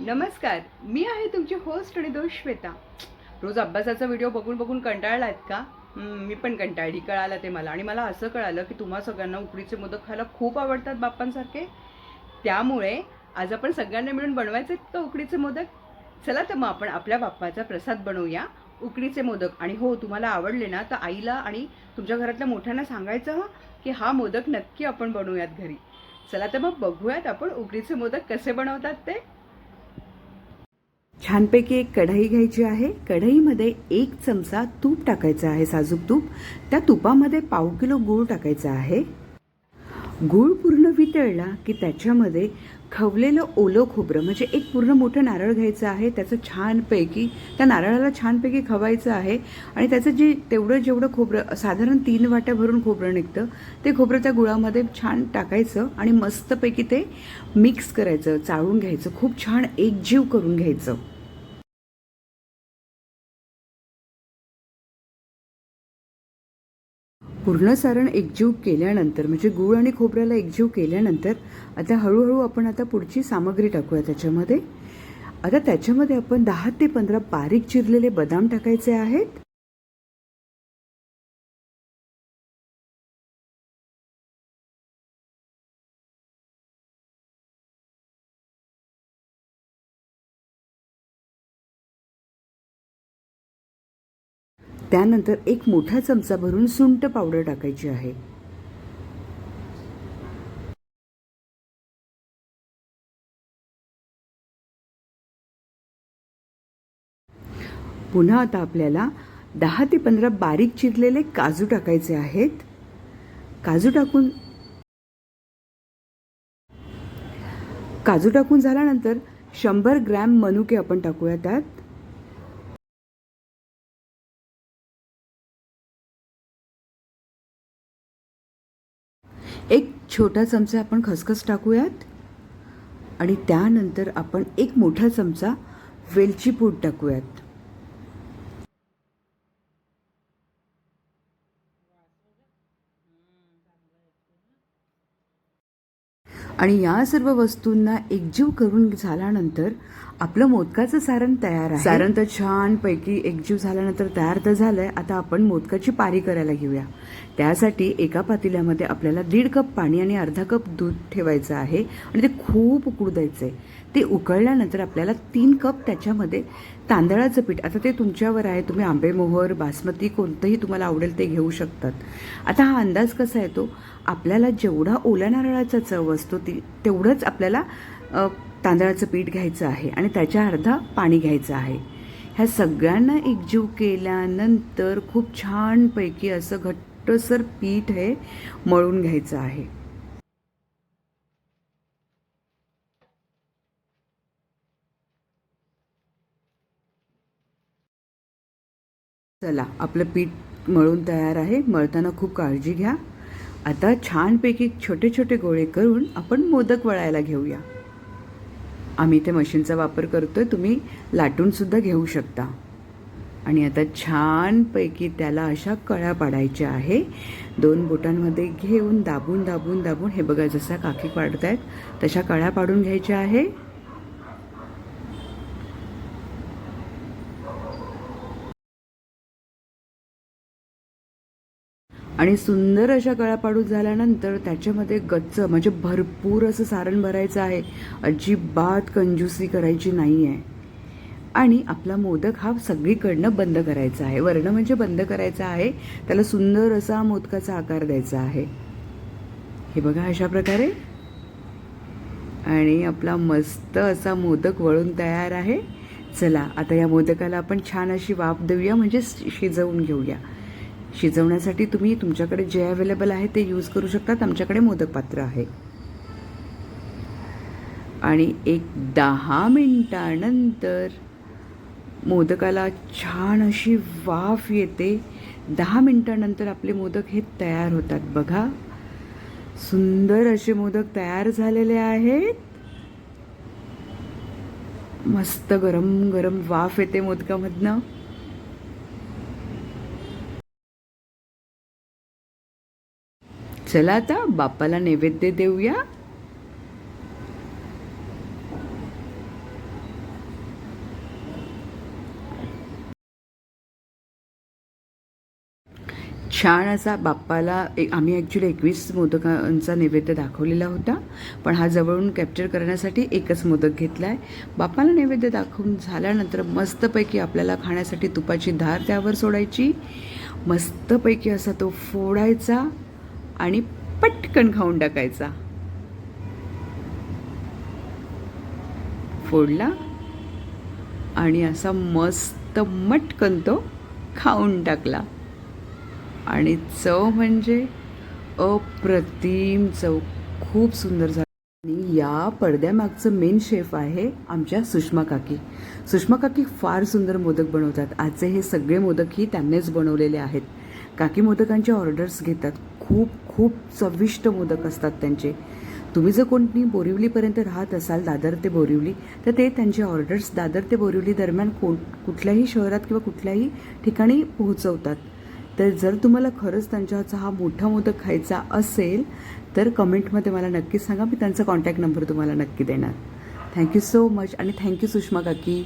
नमस्कार मी आहे तुमची होस्ट आणि दोष श्वेता. रोज अभ्यासाचा व्हिडिओ बघून बघून कंटाळलात का? मी पण कंटाळली कळालं ते मला. आणि मला असं कळालं की तुम्हा सगळ्यांना उकडीचे मोदक खायला खूप आवडतात बाप्पांसारखे. त्यामुळे आज आपण सगळ्यांना मिळून बनवायचे का उकडीचे मोदक? चला तर मग आपण आपल्या बाप्पाचा प्रसाद बनवूया उकडीचे मोदक. आणि हो तुम्हाला आवडले ना तर आईला आणि तुमच्या घरातल्या मोठ्यांना सांगायचं हं की हा मोदक नक्की आपण बनवूयात घरी. चला तर मग बघूयात आपण उकडीचे मोदक कसे बनवतात ते. छानपैकी एक कढई घ्यायची आहे. कढईमध्ये एक चमचा तूप टाकायचं आहे साजूक तूप. त्या तुपामध्ये पाव किलो गूळ टाकायचा आहे. गूळ पूर्ण वितळला की त्याच्यामध्ये खवलेलं ओलं खोबरं म्हणजे एक पूर्ण मोठं नारळ घ्यायचं आहे. त्याचं छानपैकी त्या नारळाला छानपैकी खवायचं आहे. आणि त्याचं जे तेवढं जेवढं खोबरं साधारण तीन वाट्या भरून खोबरं निघतं ते खोबरं त्या गुळामध्ये छान टाकायचं आणि मस्तपैकी ते मिक्स करायचं चाळून घ्यायचं. खूप छान एकजीव करून घ्यायचं. पूर्ण सारण एकजीव केल्यानंतर म्हणजे गूळ आणि खोबऱ्याला एकजीव केल्यानंतर आता हळूहळू आपण आता पुढची सामग्री टाकूया त्याच्यामध्ये. आता त्याच्यामध्ये आपण दहा ते पंधरा बारीक चिरलेले बदाम टाकायचे आहेत. त्यानंतर एक मोठा चमचा भरून सुंट पावडर टाकायची आहे. पुन्हा आता आपल्याला दहा ते पंधरा बारीक चिरलेले काजू टाकायचे आहेत. काजू टाकून काजू टाकून झाल्यानंतर शंभर ग्रॅम मनुके आपण टाकूया त्यात. एक छोटा चमचा आपण खसखस टाकूयात. आणि त्यानंतर आपण एक मोठा चमचा वेलची पूड टाकूयात. आणि या सर्व वस्तूंना एकजीव करून झाल्यानंतर आपलं मोदकाचं सारण तयार आहे. सारण तर छान पैकी एकजीव झाल्यानंतर तयार तर झालंय. आता आपण मोदकाची पारी करायला घेऊया. त्यासाठी एका पातेल्यामध्ये आपल्याला दीड कप पाणी आणि अर्धा कप दूध ठेवायचं आहे. आणि ते खूप उकळू द्यायचं आहे ते उकळल्यानंतर आपल्याला तीन कप त्याच्यामध्ये तांदळाचं पीठ आता ते तुमच्यावर आहे तुम्ही आंबेमोहर बासमती कोणतंही तुम्हाला आवडेल ते घेऊ शकतात. आता हा अंदाज कसा येतो? आपल्याला जेवढा ओल्या नारळाचा चव असतो ती तेवढंच आपल्याला तांदळाचं पीठ घ्यायचं आहे आणि त्याच्या अर्धा पाणी घ्यायचं आहे. ह्या सगळ्यांना एकजीव केल्यानंतर खूप छानपैकी असं घट्टसर पीठ हे मळून घ्यायचं आहे. चला आपलं पीठ मळून तयार आहे. मळताना खूप काळजी घ्या. आता छानपैकी छोटे छोटे गोळे करून आपण मोदक वळायला घेऊया. आम्ही ते मशीनचा वापर करतोय. तुम्ही लाटूनसुद्धा घेऊ शकता. आणि आता छानपैकी त्याला अशा कळ्या पाडायच्या आहे. दोन बोटांमध्ये घेऊन दाबून दाबून दाबून हे बघा जसा काकी पाडतायत तशा कळ्या पाडून घ्यायच्या आहे. आणि सुंदर अशा कळ्या झाल्यानंतर त्याच्यामध्ये गच्च म्हणजे भरपूर असं सारण भरायचं आहे. अजिबात कंजूसी करायची नाही आहे आणि आपला मोदक हा सगळीकडनं बंद करायचा आहे. वर्ण म्हणजे बंद करायचा आहे. त्याला सुंदर असा मोदकाचा आकार द्यायचा आहे. हे बघा अशा प्रकारे. आणि आपला मस्त असा मोदक वळून तयार आहे. चला आता या मोदकाला आपण छान अशी वाफ देऊया म्हणजे शिजवून घेऊया. शिजवण्यासाठी तुम्ही तुमच्याकडे जे अवेलेबल आहे ते यूज करू शकतात आमच्याकडे मोदक पात्र आहे. आणि एक दहा मिनटानंतर मोदकाला छान अशी वाफ येते. दहा मिनटानंतर आपले मोदक हे तयार होतात. बघा सुंदर असे मोदक तयार झालेले आहेत. मस्त गरम गरम वाफ येते मोदकामधनं. चला आता बाप्पाला नैवेद्य देऊया. छान असा बाप्पाला एक आम्ही ॲक्च्युली एकवीस मोदकांचा नैवेद्य दाखवलेला होता पण हा जवळून कॅप्चर करण्यासाठी एकच मोदक घेतला आहे बाप्पाला नैवेद्य दाखवून झाल्यानंतर मस्तपैकी आपल्याला खाण्यासाठी तुपाची धार त्यावर सोडायची. मस्तपैकी असा तो फोडायचा. आणि पटकन खाऊन टाकायचा. फोडला आणि असा मस्त मटकन तो खाऊन टाकला. आणि चव म्हणजे अप्रतिम चव. खूप सुंदर झाली. आणि या पडद्यामागचं मेन शेफ आहे आमच्या सुषमा काकी. सुषमा काकी फार सुंदर मोदक बनवतात. आजचे हे सगळे मोदकही त्यांनीच बनवलेले आहेत. काकी मोदकांचे ऑर्डर्स घेतात. खूप खूप चविष्ट मोदक असतात त्यांचे. तुम्ही जर कोणी बोरिवलीपर्यंत राहत असाल दादर ते बोरिवली तर ते त्यांचे ऑर्डर्स दादर ते बोरिवली दरम्यान कोण कुठल्याही शहरात किंवा कुठल्याही ठिकाणी पोहोचवतात. तर जर तुम्हाला खरंच त्यांच्याचा हा मोठा मोदक खायचा असेल तर कमेंटमध्ये मला नक्की सांगा. मी त्यांचा कॉन्टॅक्ट नंबर तुम्हाला नक्की देणार. थँक्यू सो मच आणि थँक्यू सुषमा काकी.